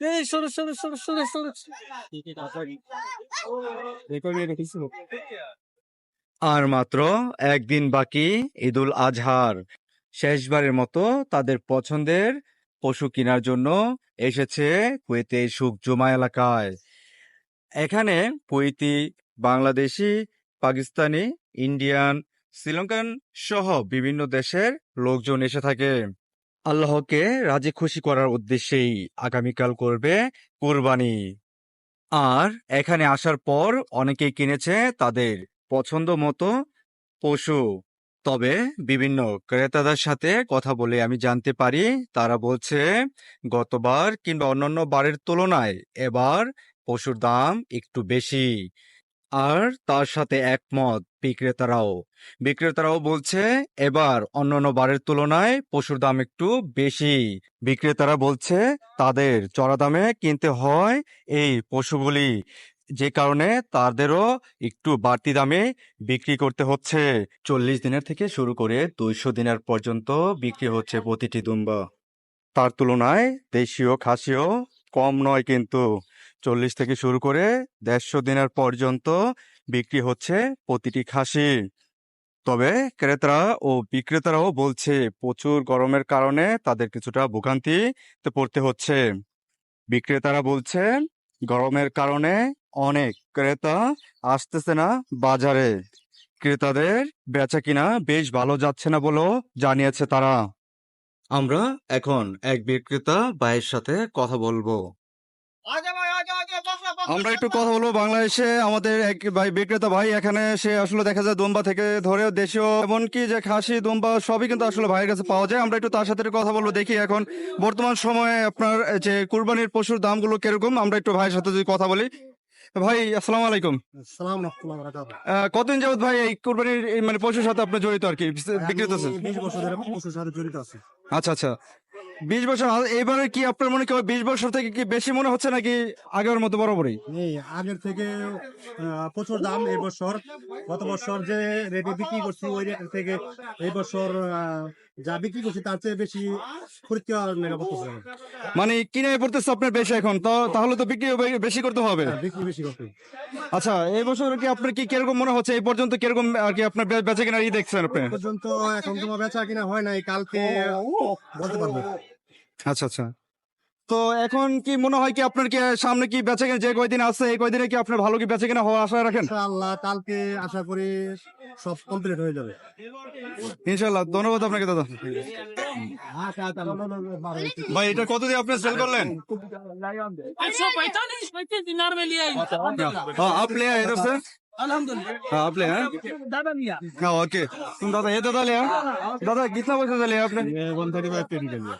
এই আর মাত্র একদিন বাকি ঈদুল আজহার। শেষবারের মতো তাদের পছন্দের পশু কেনার জন্য এসেছে কুয়েতে সুখ জমা এলাকায়। এখানে কুয়েতি, বাংলাদেশি, পাকিস্তানি, ইন্ডিয়ান, শ্রীলঙ্কান সহ বিভিন্ন দেশের লোকজন এসে থাকে। আল্লাহকে রাজি খুশি করার উদ্দেশ্যেই আগামীকাল করবে কোরবানি। আর এখানে আসার পর অনেকেই কিনেছে তাদের পছন্দ মতো পশু। তবে বিভিন্ন ক্রেতাদের সাথে কথা বলে আমি জানতে পারি, তারা বলছে, গতবার কিংবা অন্যান্য বারের তুলনায় এবার পশুর দাম একটু বেশি। আর তার সাথে একমত বিক্রেতারাও। বিক্রেতারাও বলছে, এবার অন্যান্য বারের তুলনায় পশুর দাম একটু বেশি। বিক্রেতারা বলছে, তাদের চড়া দামে কিনতে হয় এই পশুগুলি, যে কারণে তাদেরও একটু বাড়তি দামে বিক্রি করতে হচ্ছে। চল্লিশ দিনের থেকে শুরু করে দুইশো দিনের পর্যন্ত বিক্রি হচ্ছে প্রতিটি দুম্বা। তার তুলনায় দেশীয় খাসিও কম নয় কিন্তু। চল্লিশ থেকে শুরু করে দেড়শো দিনের পর্যন্ত বিক্রি হচ্ছে প্রতিটি খাসি। তবে ক্রেতারা ও বিক্রেতারাও বলছে, প্রচুর গরমের কারণে তাদের কিছুটা ভোগান্তিতে পড়তে হচ্ছে। বিক্রেতারা বলছে, গরমের কারণে অনেক ক্রেতা আসতেছে না বাজারে। ক্রেতাদের বেচা কিনা বেশ ভালো যাচ্ছে না বলেও জানিয়েছে তারা। আমরা এখন এক বিক্রেতা ভাইয়ের সাথে কথা বলব। আমরা একটু কথা বলব বাংলাদেশে। আমাদের এক ভাই বিক্রেতা ভাই এখানে সে আসলে দেখা যায় দোম্বা থেকে ধরে দেশীয় এমনকি যে খাসি দোম্বা সবই কিন্তু আসলে ভাইয়ের কাছে পাওয়া যায়। আমরা একটু তার সাথে কথা বলব দেখি এখন বর্তমান সময়ে আপনার যে কুরবানির পশুর দামগুলো কীরকম আমরা একটু ভাইয়ের সাথে যদি কথা বলি। ভাই আসসালামু আলাইকুম। সালাম কতদিন যাবত ভাই এই কুরবানির মানে পশুর সাথে আপনি জড়িত আর কি? বিক্রেতা আছেন? বছর ধরে পশুর সাথে জড়িত আছি। আচ্ছা আচ্ছা। বিশ বছর এবারে কি আপনার মনে হয় বিশ বছর থেকে কি বেশি মনে হচ্ছে নাকি আগের মতো বরাবরই? আগের থেকে প্রচুর দাম এবছর গত বছর যে রেটে বিক্রি করছি ওই রেট থেকে এই বছর আহ, যা বিক্রি করছি তার চেয়ে বেশি খরিদ নেওয়া পড়তেছে মানে কিনে পড়তেছে আপনার বেশি এখন? তো তাহলে তো বিক্রি বেশি করতে হবে। হ্যাঁ, বিক্রি বেশি করতে আচ্ছা এই বছর কি আপনার কি কীরকম মনে হচ্ছে? এই পর্যন্ত কীরকম আর কি আপনার বেচা কিনা ই দেখছেন আপনি? পর্যন্ত এখন তোমার বেচা কিনা হয় নাই কালকে বলতে পারব আচ্ছা আচ্ছা। তো এখন কি মনে হয় কি আপনার কি সামনে কি বেচা কিনা যে কয়দিন আছে এই কয়দিনে কি আপনার ভালো কি বেচা কিনা হওয়া আশা রাখেন? ইনশাআল্লাহ কালকে আশা করি সব কমপ্লিট হয়ে যাবে। ইনশাল্লাহ ধন্যবাদ আপনাকে দাদা। ভাই এটা কত দিয়ে আপনি সেল করলেন? একশো পঁয়তাল্লিশ পঁয়ত্রিশ अल्हम्दुलिल्लाह आपले हैं दादा मिया हाँ, ओके। तुम दादा ये दादा लिया दादा कितना पैसा लिया आपने? फाइव पेन के लिए।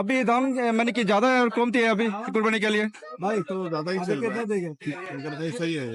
अभी दाम मैंने की ज़्यादा है कमती है अभी कुर्बानी के लिए? तो दादा सही है